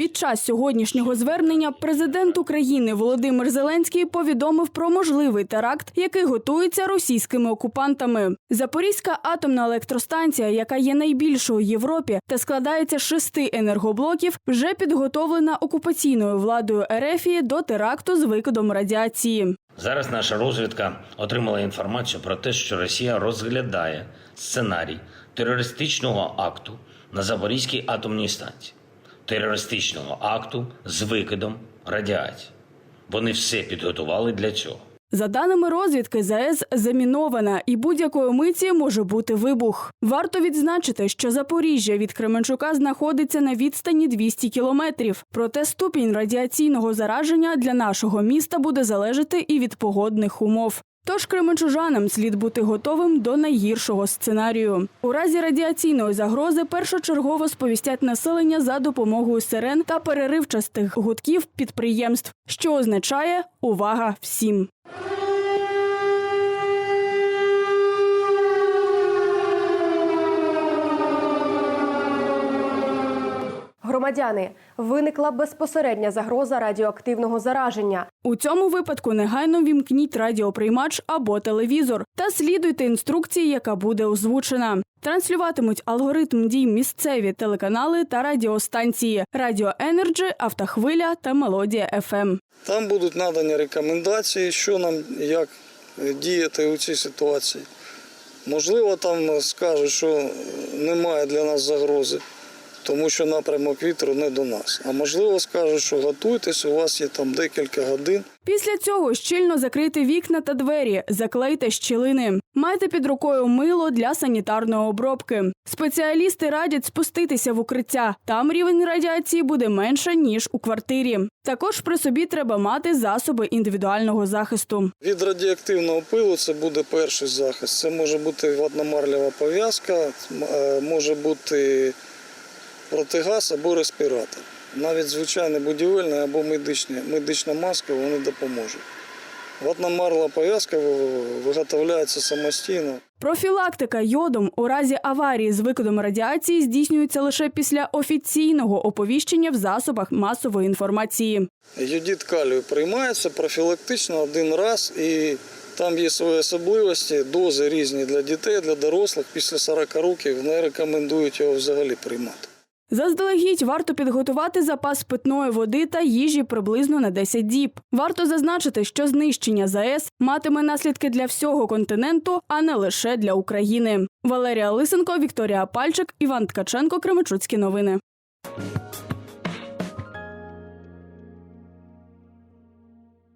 Під час сьогоднішнього звернення президент України Володимир Зеленський повідомив про можливий теракт, який готується російськими окупантами. Запорізька атомна електростанція, яка є найбільшою в Європі та складається з шести енергоблоків, вже підготовлена окупаційною владою Ерефії до теракту з викидом радіації. Зараз наша розвідка отримала інформацію про те, що Росія розглядає сценарій терористичного акту на Запорізькій атомній станції, терористичного акту з викидом радіації. Вони все підготували для цього. За даними розвідки, ЗАЕС замінована і будь-якої миті може бути вибух. Варто відзначити, що Запоріжжя від Кременчука знаходиться на відстані 200 кілометрів. Проте ступінь радіаційного зараження для нашого міста буде залежати і від погодних умов. Тож кременчужанам слід бути готовим до найгіршого сценарію. У разі радіаційної загрози першочергово сповістять населення за допомогою сирен та переривчастих гудків підприємств, що означає увага всім. Громадяни, виникла безпосередня загроза радіоактивного зараження. У цьому випадку негайно вімкніть радіоприймач або телевізор та слідуйте інструкції, яка буде озвучена. Транслюватимуть алгоритм дій місцеві телеканали та радіостанції Радіо Енерджі, Автохвиля та Мелодія ФМ. Там будуть надані рекомендації, що нам як діяти у цій ситуації. Можливо, там скажуть, що немає для нас загрози, тому що напрямок вітру не до нас. А можливо, скажуть, що готуйтесь, у вас є там декілька годин. Після цього щільно закрийте вікна та двері, заклейте щілини. Майте під рукою мило для санітарної обробки. Спеціалісти радять спуститися в укриття. Там рівень радіації буде менше ніж у квартирі. Також при собі треба мати засоби індивідуального захисту. Від радіоактивного пилу це буде перший захист. Це може бути ватномарлева пов'язка, е, може бути протигаз або респіратор. Навіть звичайне будівельне або медичне, медична маска вони допоможуть. Ватномарлова пов'язка ви- виготовляється самостійно. Профілактика йодом у разі аварії з викидом радіації здійснюється лише після офіційного оповіщення в засобах масової інформації. Йодід калію приймається профілактично один раз і там є свої особливості, дози різні для дітей, для дорослих. Після 40 років не рекомендують його взагалі приймати. Заздалегідь варто підготувати запас питної води та їжі приблизно на 10 діб. Варто зазначити, що знищення ЗАЕС матиме наслідки для всього континенту, а не лише для України. Валерія Лисенко, Вікторія Пальчик, Іван Ткаченко, Кременчуцькі новини.